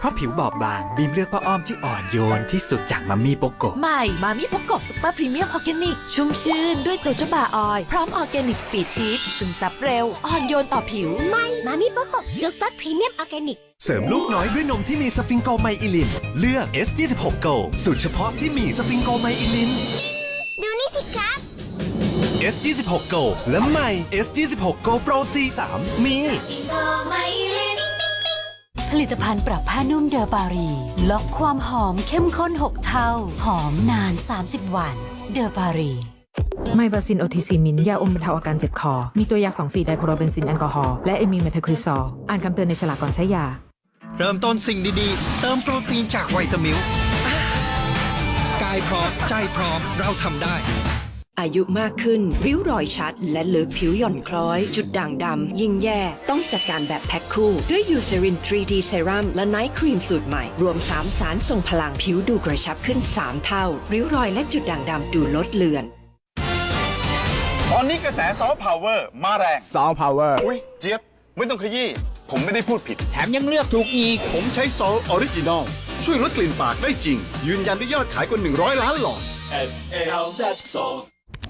เพราะผิวบอบบางบีมเลือกผ้าอ้อมที่อ่อนโยนที่สุดจากมัมมี่โปโกใหม่มามิพกกซุปเปอร์พรีเมียมออร์แกนิก ชุ่มชื่นด้วยโจโจบาออยล์พร้อมออร์แกนิกสปีดชีสซึมซับเร็ว อ่อนโยนต่อผิว ไม่มามิโปโกะซุปเปอร์พรีเมียมออร์แกนิก เสริมลูกน้อยด้วยนมที่มีสฟิงโกไมอิลิน เลือก S26 Go สูตรเฉพาะที่มีสฟิงโกไมอิลิน ดูนี่สิครับ S26 Go และใหม่ S26 Go Pro C3 มี ผลิตภัณฑ์ปรับผ้านุ่มเดอร์บารี ล็อกความหอมเข้มข้น 6 เท่า หอมนาน 30 วัน เดอร์บารีไมบาซินโอทีซีมินยาอมบรรเทาอาการเจ็บคอ มีตัวยา 2 4 ไดโครเบนซินแอลกอฮอล์และเอมีเมทาคริซอลอ่านคำเตือนในฉลากก่อนใช้ยา เริ่มต้นสิ่งดีๆ เติมโปรตีนจากไวตามิลกายพร้อมใจพร้อมเราทำได้ อายุมากขึ้น ริ้วรอยชัด และเลือกผิวหย่อนคล้อย จุดด่างดำ ยิ่งแย่ ต้องจัดการแบบแพ็คคู่ ด้วยยูเซริน 3D เซรั่มและไนท์ครีมสูตรใหม่ รวม 3 สารส่งพลังผิวดูกระชับขึ้น 3 เท่า ริ้วรอยและจุดด่างดำดูลดเลือน ตอนนี้กระแสซอฟต์พาวเวอร์มาแรง ซอฟต์พาวเวอร์ อุ้ยเจี๊ยบ ไม่ต้องขยี้ผมไม่ได้พูดผิด แถมยังเลือกถูกอีก ผมใช้ซอลออริจินอลช่วยลดกลิ่นปากได้จริง ยืนยันด้วยยอดขายกว่า100 ล้านหลอด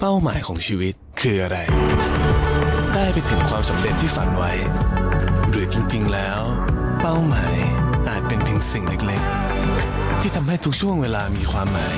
เป้าหมายของชีวิตคืออะไร ได้ไปถึงความสำเร็จที่ฝันไว้ หรือจริงๆแล้ว เป้าหมายอาจเป็นเพียงสิ่งเล็กๆ ที่ทำให้ทุกช่วงเวลามีความหมาย